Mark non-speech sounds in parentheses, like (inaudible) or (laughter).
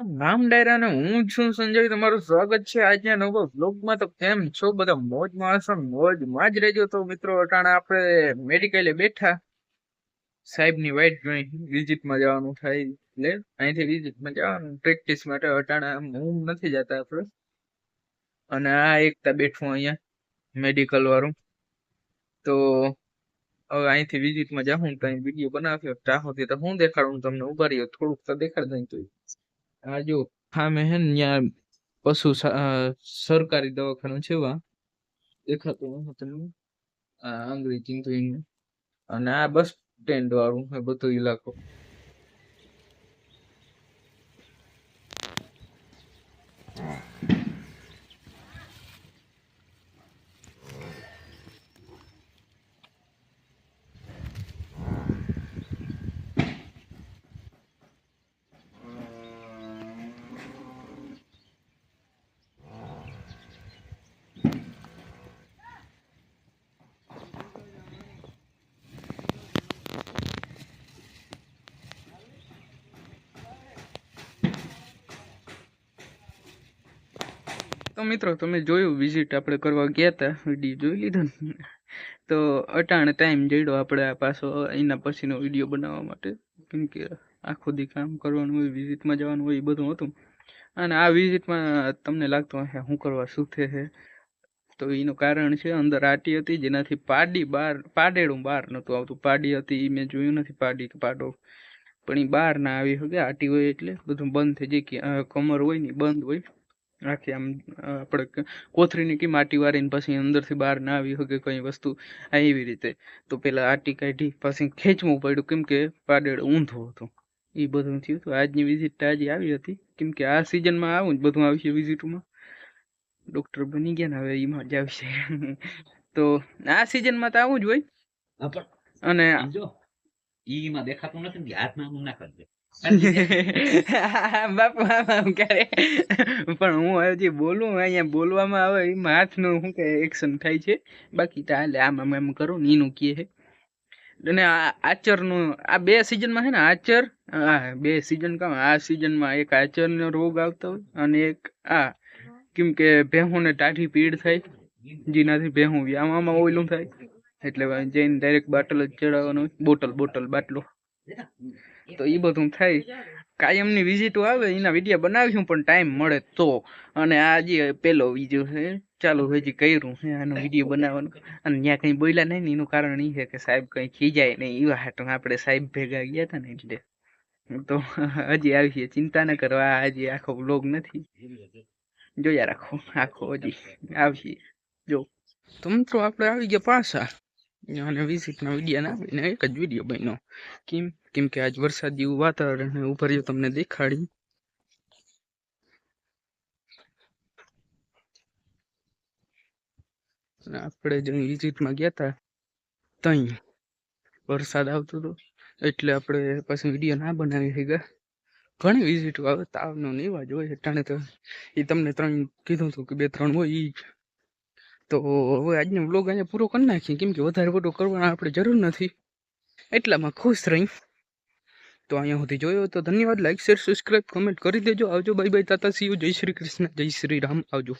નામ ડાયરા ને હું છું સંજય, તમારું સ્વાગત છે આજના નવો બ્લોગમાં તો કેમ છો? બધા મોજમાં હશો? મોજમાં જ રહેજો તો મિત્રો, અટાણે આપણે મેડિકલે બેઠા. સાહેબની વાઈટ જોઈ વિઝિટમાં જવાનું થાય એટલે અહીંથી વિઝિટમાં જવાનું. પ્રેક્ટિસ માટે અટાણે હું નથી જતા આપણે. અને આ એકતા બેઠું અહીંયા મેડિકલ વાળું. તો હવે અહીંથી વિઝિટમાં જાઉં તો અહીં વીડિયો બનાવ્યો ચાહોથી તો હું દેખાડું તમને ઊભા રહ્યો, થોડુંક તો દેખાડ દઈ તો. આ જો સામે હે ને ત્યાં પશુ સરકારી દવાખાનું છે વા દેખાતું તમને? આ અંગ્રેજી અને આ બસ સ્ટેન્ડ વાળું બધો ઇલાકો તો મિત્રો તમે જોયું વિઝિટ આપણે કરવા ગયા હતા વીડિયો જોઈ લીધો તો અટાણે ટાઈમ જડ્યો આપણે આ પાછો, એના પછીનો વીડિયો બનાવવા માટે. કેમ કે આખો દી કામ કરવાનું હોય વિઝિટમાં જવાનું હોય, એ બધું હતું. અને આ વિઝિટમાં તમને લાગતું હશે શું કરવા, શું છે તો એનું કારણ છે, અંદર આટી હતી, જેનાથી પાડી બહાર પાડેડું બહાર નહોતું આવતું. પાડી હતી એ મેં જોયું નથી, પાડી કે પાડો. પણ એ બહાર ના આવી શકે, આટી હોય એટલે બધું બંધ થઈ જાય, કે કમર હોય ને બંધ હોય. આખી આમ આપણે ક- કોથળીની માટી વાળીને પછી અંદરથી બહાર ના આવી શકે કઈ વસ્તુ એવી રીતે. તો પેલા આટી કાઢી પછી ખેંચવું પડ્યું કેમ કે પાડેડ ઊંધો હતો. એ બધું થયું તો આજની વિઝિટ આજે આવી હતી. કેમ કે આ સિઝનમાં આવું જ બધું આવશે વિઝિટમાં ડોક્ટર બની ગયા ને હવે એમાં જ આવશે. (laughs) તો આ સિઝનમાં તો આવું જ હોય. અને જો ઈમાં દેખાતું નથી હાથમાં ના કરજે. (laughs) બાપુ કરે. પણ હું હજી બોલું, અહીંયા બોલવામાં આવે, એમાં હાથનું શું કે એક્શન થાય છે? બાકી તો હાલે, આમ આમ એમ કરું, ને એનું કહે અને આચરનું, આ બે સિઝનમાં છે ને, આચર બે સિઝન કામ, આ સિઝનમાં એક આચરનો રોગ આવતો હોય, અને એક આ, કેમ કે ભેહુંને ટાઢી પીડ થાય, જેનાથી ભેહું વ્યામામાં ઓયલું થાય, એટલે જઈને ડાયરેક્ટ બાટલ જ ચડાવવાનું બોટલ બોટલ, બાટલો. તો એ બધું થાય. કાયમની વિઝિટો આવે, એના વીડિયો બનાવીશું, પણ ટાઈમ મળે તો. અને આજે પેલો બીજો છે, ચાલુ હજી કર્યું છે, આનો વીડિયો બનાવવાનો. અને ત્યાં કંઈ બોલ્યા નહીં ને, એનું કારણ એ છે કે સાહેબ કંઈ ખીજાય નહીં. એવા હાટું આપણે સાહેબ ભેગા ગયા હતા ને એટલે. તો હજી આવીએ ચિંતા ન કરવા હજી આખો વ્લોગ નથી. જોયા રાખો, આખો હજી આવશે જો. તમ તો આપણે આવી ગયા પાછા. અને વિઝિટના વીડિયો ના બન્યો એક જ વીડિયો બન્યો. કેમ? કેમ કે આજ વરસાદ વાતાવરણ ઉભર્યું તમને દેખાડી. આપણે જે વિઝિટમાં ગયા હતા તઈ વરસાદ આવતો હતો એટલે આપણે પછી વીડિયો ના બનાવી શક્યા ઘણી વિઝિટો આવે તાવનો ને એવા જ હોય અટાણે તો એ તમને ત્રણ કીધું હતું કે બે ત્રણ હોય જ. તો હવે આજનો બ્લોગ અહીંયા પૂરો કરી નાખીએ. કેમ કે વધારે વધુ કરવાનો આપણે જરૂર નથી. એટલામાં ખુશ રહી તો અહીંયા સુધી જોયો તો ધન્યવાદ. લાઈક શેર સબસ્ક્રાઈબ કમેન્ટ કરી દેજો. આવજો. Bye bye tata see you જય શ્રી કૃષ્ણ. જય શ્રી રામ. આવજો.